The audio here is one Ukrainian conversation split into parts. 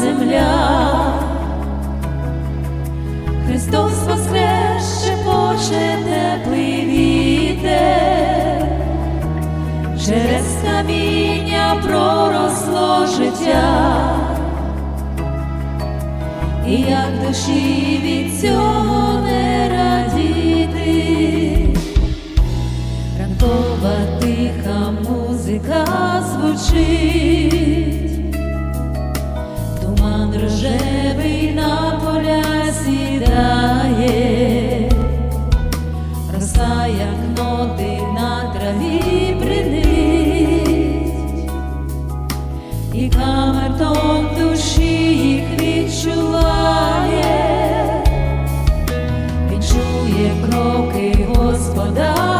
земля. Христос воскрес, шепоче теплий вітер, через каміння проросло життя, і як душі від цього не радіти, ранкова тиха музика звучить, ноти на траві принить, і камертон душі їх відчуває, відчує кроки Господа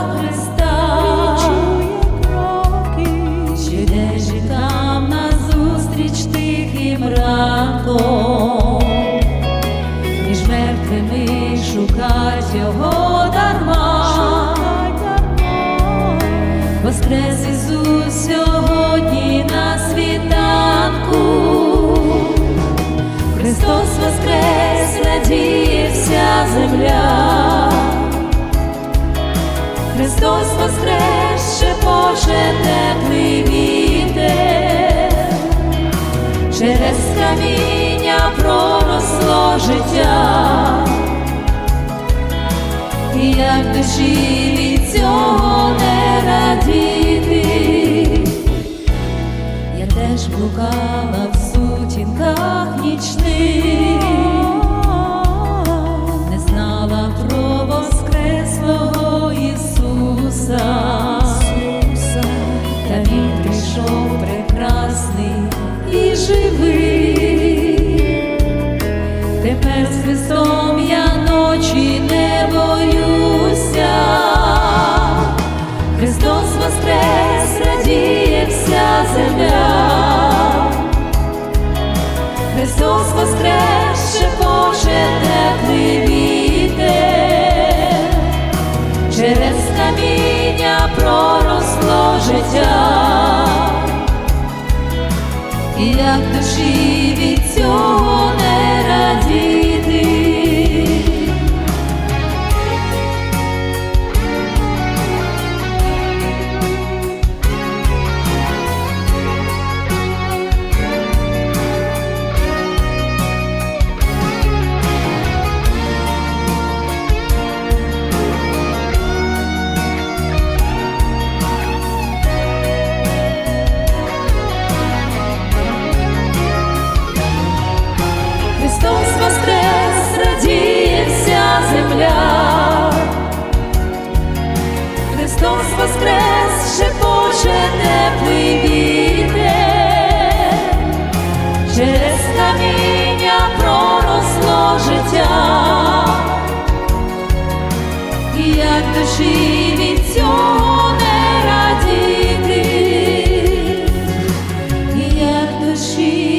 Через каміння проросло життя. І як душі від цього не радіти, я теж блукала в сутінках нічних, Христос Боже теплий вітер. Через каміння проросло життя. І як душі від цього як душі від цього не радіти, як душі.